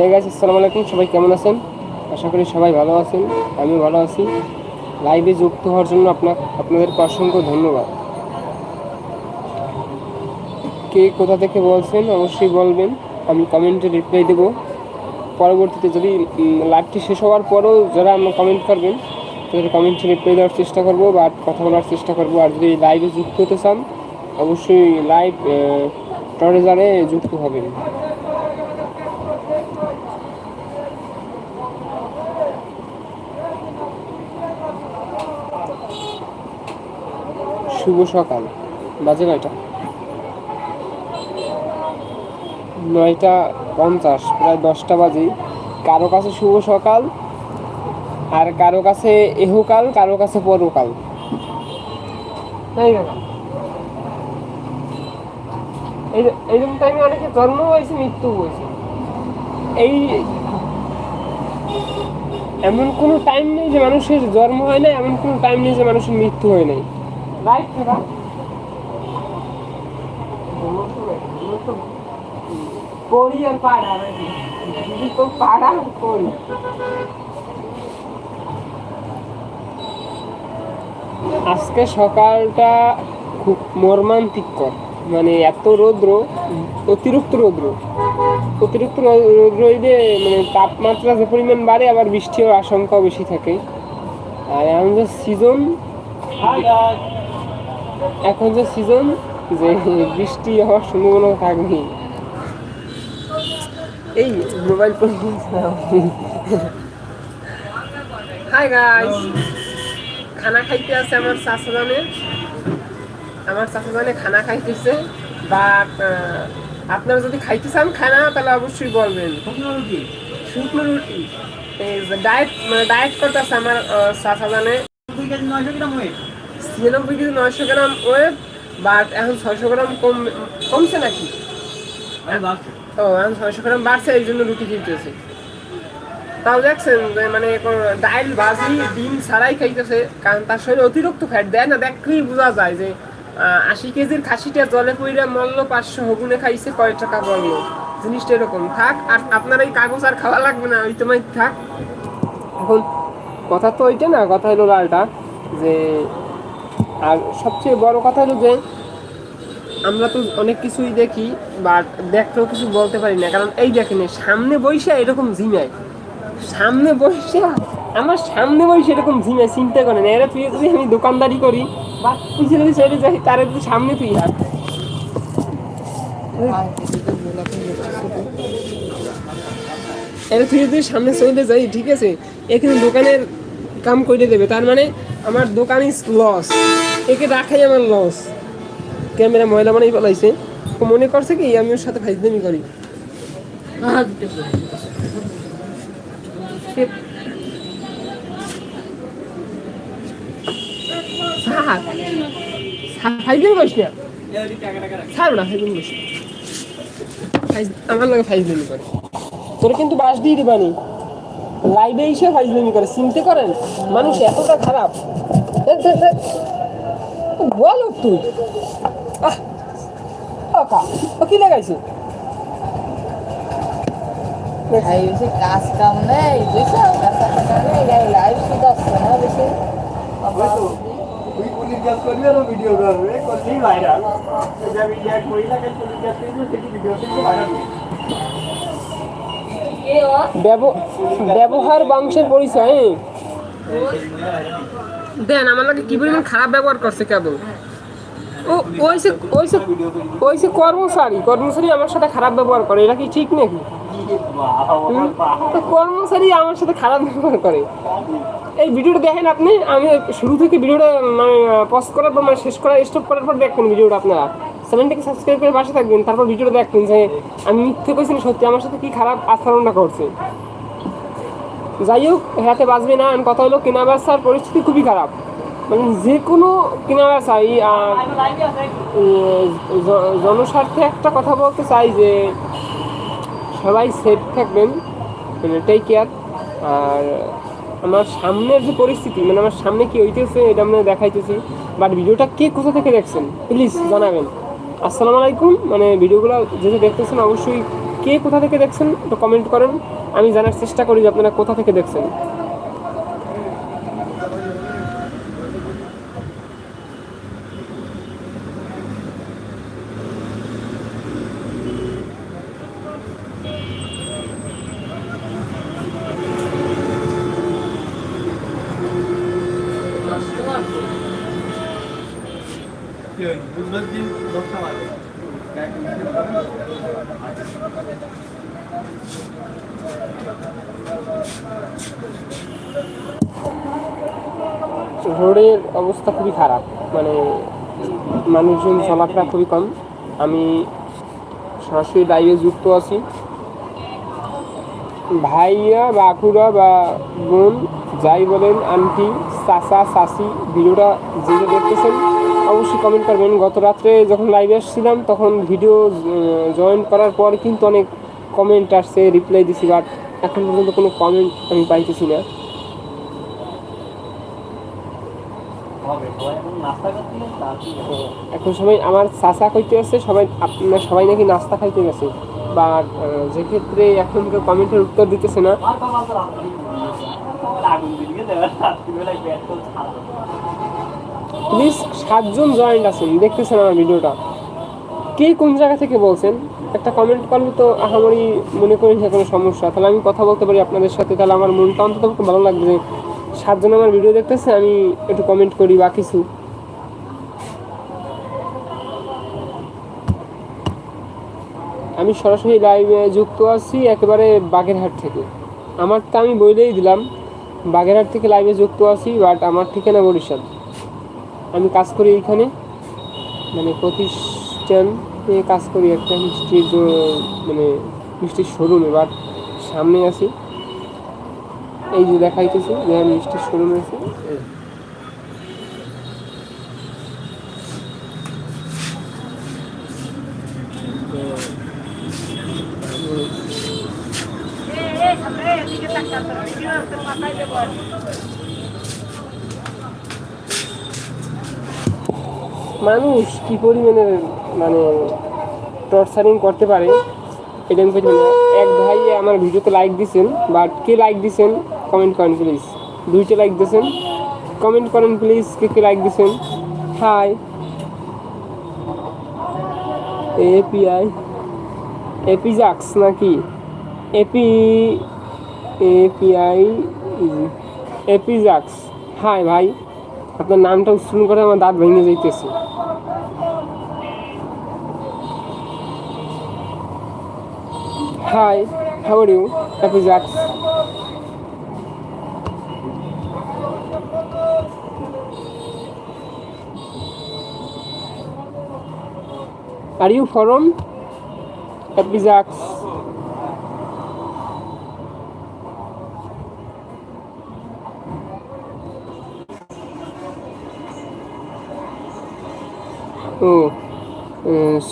Hey guys আসসালামু আলাইকুম সবাই কেমন আছেন? আশা করি সবাই ভালো আছেন। আমি ভালো আছি। লাইভে যুক্ত হওয়ার জন্য আপনার আপনাদেরকে অসংখ্য ধন্যবাদ। কে কোথা থেকে বলছেন অবশ্যই বলবেন। আমি কমেন্টে রিপ্লাই দেবো। পরবর্তীতে যদি লাইভটি শেষ হওয়ার পরেও যারা আমরা কমেন্ট করবেন, তাদের কমেন্টে রিপ্লাই দেওয়ার চেষ্টা করব বা কথা বলার চেষ্টা করব। আর যদি লাইভে যুক্ত হতে চান, অবশ্যই লাইভ টরেজারে যুক্ত হবেন। শুভ সকাল। বাজে নয়টা নয়টা পঞ্চাশ, প্রায় দশটা বাজে কারও কাছে শুভ সকাল, আর কারও কাছে এহকাল, কারও কাছে পরকাল। তাই না এই এইরকম টাইমে অনেকে জন্ম হয়েছে, মৃত্যু হয়েছে। এই এমন কোনো টাইম নেই যে মানুষের জন্ম হয় না এমন কোনো টাইম নেই যে মানুষের মৃত্যু হয় নাই। রাইট না করি আর পাড়া দিদি তো পাড়া করি আজকে সকালটা খুব মর্মান্তিকর। মানে এত রৌদ্র অতিরিক্ত রৌদ্র। অতিরিক্ত রৌদ্র হইলে মানে তাপমাত্রা যে পরিমাণ বাড়ে আবার বৃষ্টি হওয়ার আশঙ্কাও বেশি থাকে। আর এখন যে সিজন এখন যে সিজন যে বৃষ্টি হওয়ার সম্ভাবনা থাকবে এই মোবাইল ফোন হাই গাইস খানা খাইতে আছে আমার শাশুড়ানে। আমার শাশুড়ানে খানা খাইতেছে বাট আপনারা যদি খাইতে চান খানা তাহলে অবশ্যই বলবেন। শুকনো রুটি ডায়েট মানে ডায়েট করতেছে আমার শাশুড়ানে। ছিয়ানব্বই কেজি নয়শো গ্রাম ওয়েট বাট এখন ছয়শো গ্রাম কম কমছে নাকি? ও এখন ছয়শো গ্রাম বাড়ছে এই জন্য রুটি কিনতেছে তাও দেখছেন যে মানে ডাইল ভাজি ডিম ছাড়াই খাইতেছে কারণ তার শরীরে অতিরিক্ত ফ্যাট দেয় না দেখলেই বোঝা যায় যে আশি কেজির খাসিটা জলে পইরা মল্ল পাঁচশো হগুনে খাইছে কয় টাকা বলল জিনিসটা এরকম। থাক আর আপনার এই কাগজ আর খাওয়া লাগবে না ওই তোমায় থাক। এখন কথা তো ওইটা না কথা হলো লালটা যে আর সবচেয়ে বড় কথা হলো যে, আমরা তো অনেক কিছুই দেখি বাট দেখতেও কিছু বলতে পারি না। কারণ এই দেখেন সামনে বৈশা এরকম ঝিমায়। সামনে বৈশা, আমার সামনে বৈশা এরকম ঝিমায়, চিন্তা করেন। এরা তুই যদি আমি দোকানদারি করি, বা পিছনে যদি ছেড়ে যাই, তারা যদি সামনে তুই হাত এরা তুই যদি সামনে চলে যাই, ঠিক আছে, এখানে দোকানের কাম করে দেবে। তার মানে আমার দোকান ইজ লস একে রাখাই আমার লস ক্যামেরা ময়লা বানাই পালাইছে ও মনে করছে কি, আমি ওর সাথে ফাইজদামি করি। আমার লাগে ফাইজলামি করে। তোর কিন্তু বাস দিয়ে দিবানি। লাইভে এসে ফাইজলামি করে চিনতে করেন মানুষ এতটা খারাপ। বলো তুই। আহ ও কি লাগাইছে? বেশি কাজ কাম নেই বুঝছ লাইভ শুধু আসছে না বেশি। ভিডিও করবে করলেই ভাইরাল যা ভিডিও করি না ভিডিও ভাইরাল ব্যবহার বংশের পরিচয় দেন আমার লাগে কি পরিমাণ খারাপ ব্যবহার করছে কেবল? ও ওইসে ওইসে ওইসে কর্মচারী কর্মচারী আমার সাথে খারাপ ব্যবহার করে এটা কি ঠিক নাকি? কর্মচারী আমার সাথে খারাপ ব্যবহার করে। এই ভিডিওটা দেখেন আপনি আমি শুরু থেকে ভিডিওটা মানে পজ করার পর মানে শেষ করার স্টপ করার পর দেখবেন ভিডিওটা আপনারা। চ্যানেলটাকে সাবস্ক্রাইব করে পাশে থাকবেন, তারপর ভিডিওটা দেখবেন যে আমি মিথ্যে কইছি না সত্যি, আমার সাথে কি খারাপ আচরণটা করছে। যাই হোক হাতে বাঁচবে না আর কথা হলো, কেনা বেচার পরিস্থিতি খুবই খারাপ। মানে যে কোনো কেনা বেচা, এই জনস্বার্থে একটা কথা বলতে চাই যে সবাই সেফ থাকবেন মানে টেক কেয়ার আর আমার সামনের যে পরিস্থিতি মানে আমার সামনে কি হইতেছে, এটা আমরা দেখাইতেছি বাট ভিডিওটা কে কোথা থেকে দেখছেন? প্লিজ জানাবেন। আসসালামু আলাইকুম। মানে ভিডিওগুলো যে যে দেখতেছেন, অবশ্যই কে কোথা থেকে দেখছেন, একটু কমেন্ট করেন। আমি জানার চেষ্টা করি যে আপনারা কোথা থেকে দেখছেন। বুধবার দিন দশটা রোডের অবস্থা খুবই খারাপ। মানে মানুষজন চলাফেরা খুবই কম। আমি সরাসরি লাইভে যুক্ত আছি। ভাইয়া বা বা বোন যাই বলেন, আন্টি, চাচা, চাচি ভিডিওটা যে দেখতেছেন অবশ্যই কমেন্ট করবেন। গত রাত্রে যখন লাইভে আসছিলাম তখন ভিডিও জয়েন করার পর কিন্তু অনেক কমেন্ট আসছে রিপ্লাই দিছি বাট এখন পর্যন্ত কোনো কমেন্ট আমি পাইতেছি না। এখন সবাই আমার চাচা কইতে আছে সবাই আপনার সবাই নাকি নাস্তা খাইতে গেছে। বা যেক্ষেত্রে এখন কেউ কমেন্টের উত্তর দিতেছে না। প্লিজ সাতজন জয়েন্ট আছেন, দেখতেছেন আমার ভিডিওটা। কে কোন জায়গা থেকে বলছেন? একটা কমেন্ট করলে তো আহামরি মনে করি যে কোনো সমস্যা। তাহলে আমি কথা বলতে পারি আপনাদের সাথে, তাহলে আমার মনটা অন্তত খুব ভালো লাগবে যে সাতজন আমার ভিডিও দেখতেছে, আমি একটু কমেন্ট করি বা কিছু। আমি সরাসরি লাইভে যুক্ত আছি একেবারে বাগেরহাট থেকে। আমার তো আমি বলেই দিলাম, বাগেরহাট থেকে লাইভে যুক্ত আছি বাট আমার ঠিকানা বরিশাল। আমি কাজ করি এইখানে। মানে প্রতিষ্ঠান কাজ করি একটা মিষ্টির মানে মিষ্টির শোরুমে বাট সামনে আছি। এই যে দেখাইতেছি, যে আমি মিষ্টির শোরুমে আছি। এই। মানুষ কি পরিমাণে মানে টর্চারিং করতে পারে, এটা আমি এক ভাই আমার ভিডিওতে লাইক দিছেন বাট কে লাইক দিছেন? কমেন্ট করেন প্লিজ দুইটা লাইক দিছেন। কমেন্ট করেন প্লিজ কে কে লাইক দিছেন? হাই এপিআই এপিজাক্স নাকি? এপি এপিআই এপিজাক্স হাই ভাই। আপনার নামটা উচ্চারণ করে আমার দাঁত ভেঙে যাইতেছে। হাই হাউ আর ইউ এপিজাক্স Are আর ইউ ফরম ও উম,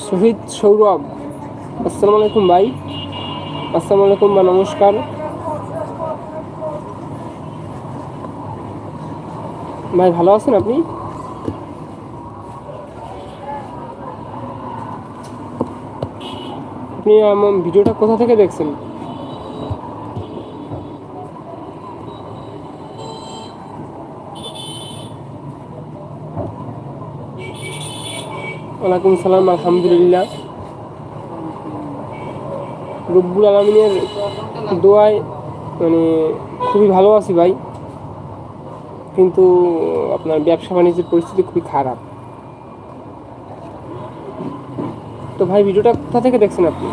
শহীদ সৌরভ। আসসালামু আলাইকুম ভাই। আসসালামু আলাইকুম বা নমস্কার। ভাই, ভালো আছেন আপনি? আপনি আমার ভিডিওটা কোথা থেকে দেখছেন? ওয়ালাইকুম সালাম, আলহামদুলিল্লাহ। রব্বুল আলমিনের দোয়ায় মানে খুবই ভালো আছি ভাই। কিন্তু আপনার ব্যবসা বাণিজ্যের পরিস্থিতি খুবই খারাপ। তো ভাই, ভিডিওটা কোথা থেকে দেখছেন আপনি?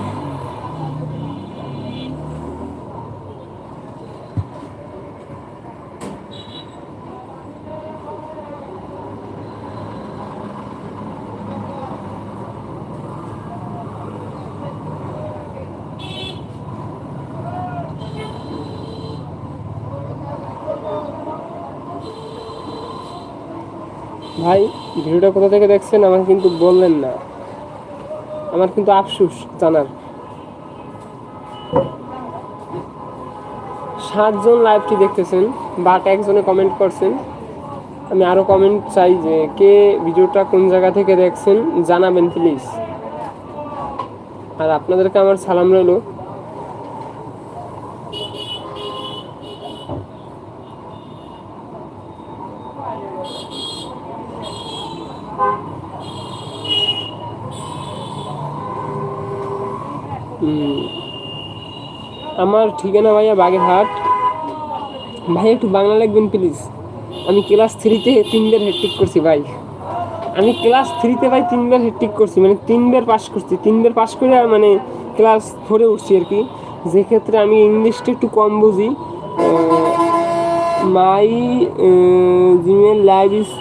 ভাই, ভিডিওটা কোথা থেকে দেখছেন আমাকে কিন্তু বললেন না। আমার কিন্তু আফসুস জানার। সাতজন লাইভটি দেখতেছেন, বাট একজনে কমেন্ট করছেন। আমি আরও কমেন্ট চাই যে, কে ভিডিওটা কোন জায়গা থেকে দেখছেন, জানাবেন প্লিজ আর আপনাদেরকে আমার সালাম রইল। আমার ঠিকানা ভাইয়া বাগেরহাট। ভাই একটু বাংলা লিখবেন প্লিজ আমি ক্লাস থ্রিতে তিনবার হেট্রিক করছি, ভাই। আমি ক্লাস থ্রিতে ভাই তিনবার হেট্রিক করছি মানে তিনবার পাস করছি। তিনবার পাস করে মানে ক্লাস ফোরে উঠছি আর কি। যে ক্ষেত্রে আমি ইংলিশটা একটু কম বুঝি। My Gmail live is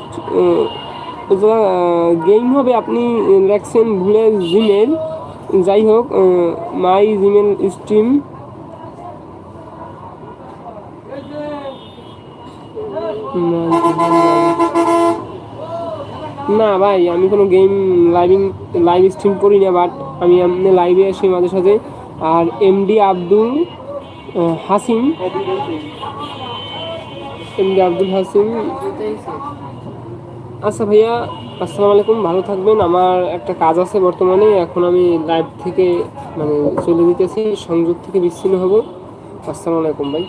game হবে আপনি লেখছেন ভুলে জিমেল যাই হোক মাই জিমেল স্ট্রিম না ভাই, আমি কোনো গেম লাইভিং লাইভ স্ট্রিম করি না বাট আমি এমনি লাইভে আসি মাঝে সাথে আর এমডি আব্দুল হাসিম এমডি আব্দুল হাসিম আচ্ছা ভাইয়া, আসসালামু আলাইকুম, ভালো থাকবেন। আমার একটা কাজ আছে বর্তমানে। এখন আমি লাইভ থেকে মানে চলে যেতেছি, সংযোগ থেকে বিচ্ছিন্ন হব। আসসালামু আলাইকুম ভাই।